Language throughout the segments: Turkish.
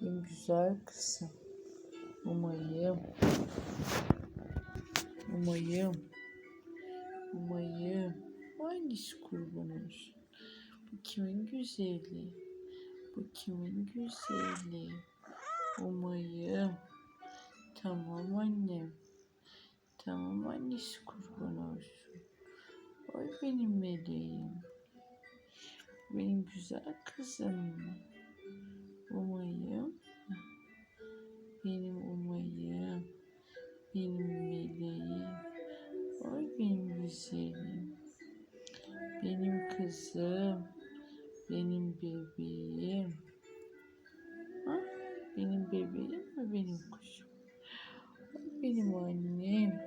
Benim güzel kızım. Umayım. Umayım. Umayım. Hangisi kurban olsun? Bu kimin güzeli? Bu kimin güzeli? Umayım. Tamam annem. Tamam annesi kurban olsun. Oy benim meleğim. Benim güzel kızım. Umayım. Benim umayım. Benim meleğim. Oy benim güzelim. Benim kızım. Benim bebeğim. Benim bebeğim mi benim kuşum? Oy benim annem.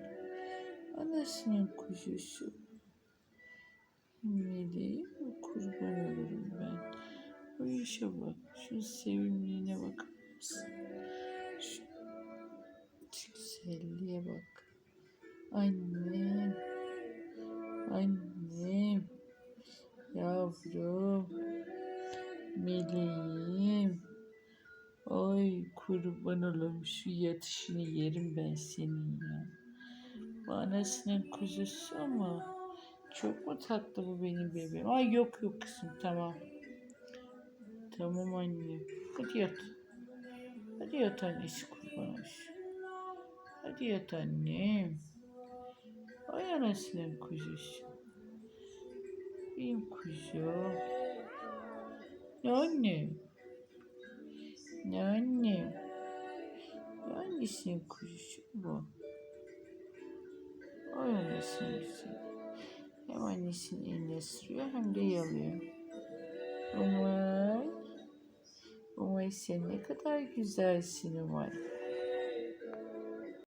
Anasının kuzusu. Meleğim kurban olurum ben. O yaşa bak. Şu sevimliliğine bakar mısın? Şu, güzelliğe bak. Annem. Annem. Yavrum. Meleğim. Ay kurban olurum şu yatışını yerim ben senin ya. Bu anasının kuzusu ama çok mu tatlı bu benim bebeğim? Ay yok yok kızım tamam. Tamam anne. Hadi yat. Hadi yat annesi kurban olsun. Hadi yat annem. Ay anasının kuzusu. Benim kuzum. Ne annem? Ne annem? Ne annesinin kuzusu bu? Ay anasının güzeli. Hem annesinin eline sürüyor hem de yalıyor. Sen ne kadar güzelsin Umay.